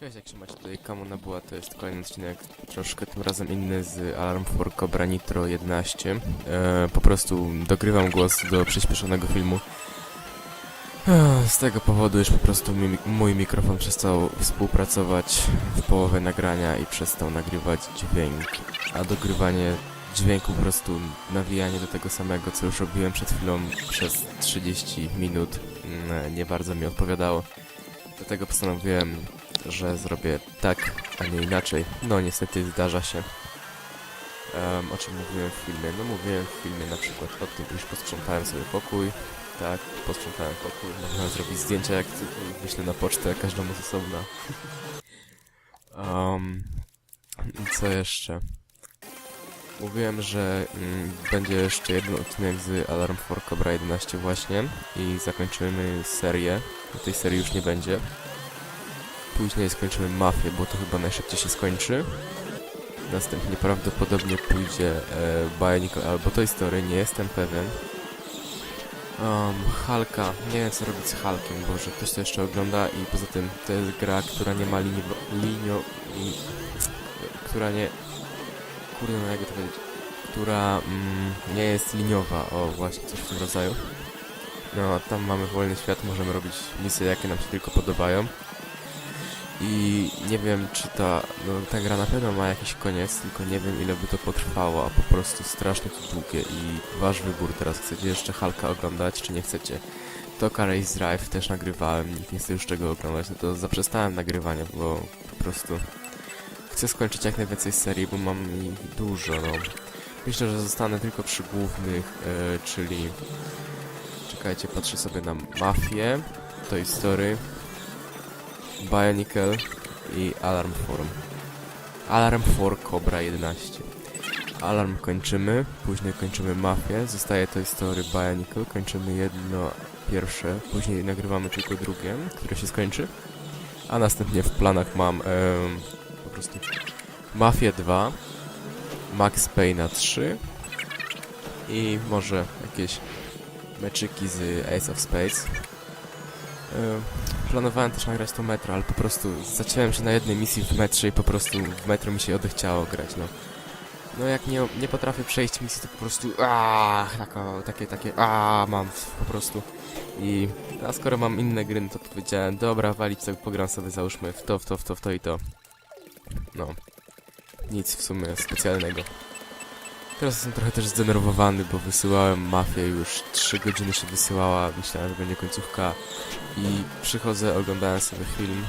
Cześć, jak się macie tutaj Kamuna była, to jest kolejny odcinek, troszkę tym razem inny z Alarm for Cobra Nitro 11. E, po prostu dogrywam głos do przyspieszonego filmu. E, z tego powodu już po prostu mi, mój mikrofon przestał współpracować w połowie nagrania i przestał nagrywać dźwięk. A dogrywanie dźwięku po prostu nawijanie do tego samego, co już robiłem przed chwilą przez 30 minut mm, nie bardzo mi odpowiadało. Dlatego postanowiłem że zrobię tak, a nie inaczej. No niestety zdarza się. Em, o czym mówiłem w filmie? No mówiłem w filmie na przykład o tym, iż posprzątałem sobie pokój. Tak, posprzątałem pokój. Można zrobić zdjęcia jak wyślę na pocztę każdemu z osobna. Um, co jeszcze? Mówiłem, że mm, będzie jeszcze jeden odcinek z Alarm for Cobra 11 właśnie i zakończymy serię. Tej serii już nie będzie. Później skończymy Mafię, bo to chyba najszybciej się skończy. Następnie prawdopodobnie pójdzie e, Bionicle albo Toy Story, nie jestem pewien. Um, Halka, nie wiem co robić z Halkiem, bo że ktoś to jeszcze ogląda i poza tym to jest gra, która nie ma linii, linio, li, która nie, kurde no jakby to powiedzieć, która mm, nie jest liniowa, o właśnie coś w tym rodzaju. No, tam mamy wolny świat, możemy robić misje jakie nam się tylko podobają. I nie wiem, czy ta, no, ta gra na pewno ma jakiś koniec, tylko nie wiem, ile by to potrwało, a po prostu strasznie to długie i wasz wybór teraz. Chcecie jeszcze Halka oglądać, czy nie chcecie? Toka Race Drive też nagrywałem, nikt nie chce już tego oglądać, no to zaprzestałem nagrywania, bo po prostu chcę skończyć jak najwięcej serii, bo mam ich dużo, no. Myślę, że zostanę tylko przy głównych, e, czyli... Czekajcie, patrzę sobie na Mafię, Toy Story, Bionicle i Alarm Form. Alarm for Cobra 11. Alarm kończymy, później kończymy Mafię, zostaje Toy Story Bionicle, kończymy jedno pierwsze, później nagrywamy tylko drugie, które się skończy. A następnie w planach mam po prostu Mafię 2, Max Payne'a 3 i może jakieś meczyki z Ace of Spades. Em, planowałem też nagrać to metro, ale po prostu zaciąłem się na jednej misji w metrze i po prostu w metro mi się odechciało grać, no. No jak nie, nie potrafię przejść misji, to po prostu aaa, tako, takie, takie aaa mam po prostu. I a skoro mam inne gry, no to powiedziałem, dobra, walić sobie, pogram sobie, załóżmy w to, w to, w to, w to i to. No. Nic w sumie specjalnego. Teraz jestem trochę też zdenerwowany, bo wysyłałem mafię już 3 godziny się wysyłała, myślałem, że będzie końcówka i przychodzę, oglądałem sobie film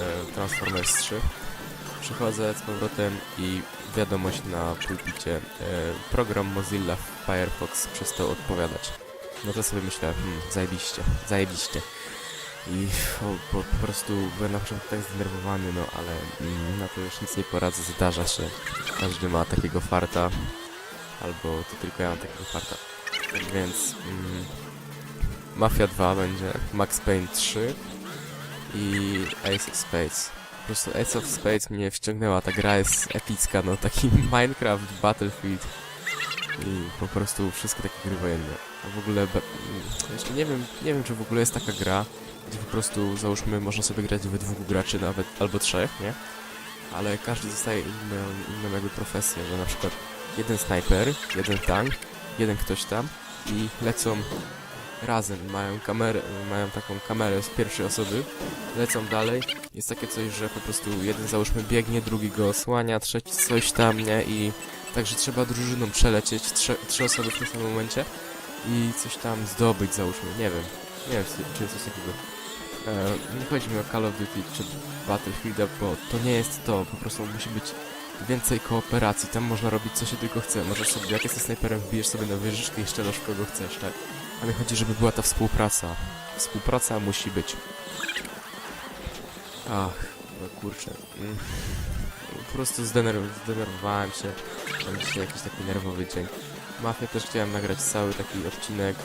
e, Transformers 3. Przychodzę z powrotem i wiadomość na pulpicie. E, program Mozilla Firefox przestał odpowiadać. No to sobie myślę, hmm, zajebiście, zajebiście. I o, po, po prostu byłem na początku tak zdenerwowany, no ale mm, na to już nic nie poradzę, zdarza się. Każdy ma takiego farta. Albo to tylko ja mam takiego farta. Tak więc... Mm, Mafia 2 będzie, Max Payne 3 i Ace of Spades. Po prostu Ace of Spades mnie wciągnęła, ta gra jest epicka, no taki Minecraft, Battlefield i po prostu wszystkie takie gry wojenne. A w ogóle, mm, jeszcze nie wiem, nie wiem czy w ogóle jest taka gra, gdzie po prostu załóżmy można sobie grać we dwóch graczy nawet, albo trzech, nie? Ale każdy dostaje inną, inną jakby profesję, że na przykład jeden snajper, jeden tank, jeden ktoś tam i lecą razem, mają kamerę, mają taką kamerę z pierwszej osoby, lecą dalej. Jest takie coś, że po prostu jeden załóżmy biegnie, drugi go osłania, trzeci coś tam, nie? I także trzeba drużyną przelecieć, trze, trzy osoby w tym samym momencie i coś tam zdobyć, załóżmy, nie wiem. Nie wiem, czy coś takiego. E, nie chodzi mi o Call of Duty czy Battlefielda, bo to nie jest to, po prostu musi być więcej kooperacji, tam można robić co się tylko chce. Możesz sobie, jak jesteś snajperem, wbijesz sobie na wieżyczkę i strzelasz kogo chcesz, tak? Ale chodzi, żeby była ta współpraca. Współpraca musi być. Ach, no kurczę. Mm. Po prostu zdenerw- zdenerwowałem się. Mam dzisiaj jakiś taki nerwowy dzień. Mafię też chciałem nagrać cały taki odcinek.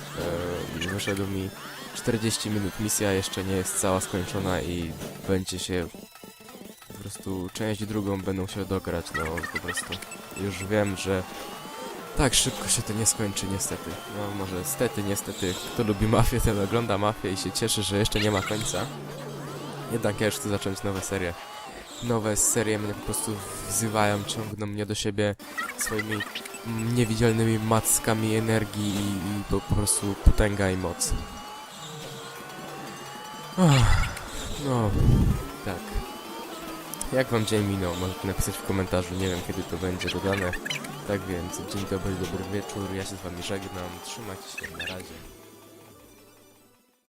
E, wyszedł mi 40 minut. Misja jeszcze nie jest cała skończona i będzie się prostu część drugą będą się dograć. No po prostu już wiem, że tak szybko się to nie skończy niestety. No może stety, niestety. Kto lubi mafię, ten ogląda mafię i się cieszy, że jeszcze nie ma końca. Jednak ja już chcę zacząć nowe serie. nowe serie mnie po prostu wzywają, ciągną mnie do siebie swoimi niewidzialnymi mackami energii i, i po, po prostu potęga i moc. No, tak. Jak wam dzień minął? Możecie napisać w komentarzu, nie wiem kiedy to będzie dodane. Tak więc, dzień dobry, dobry wieczór, ja się z wami żegnam, trzymajcie się, na razie.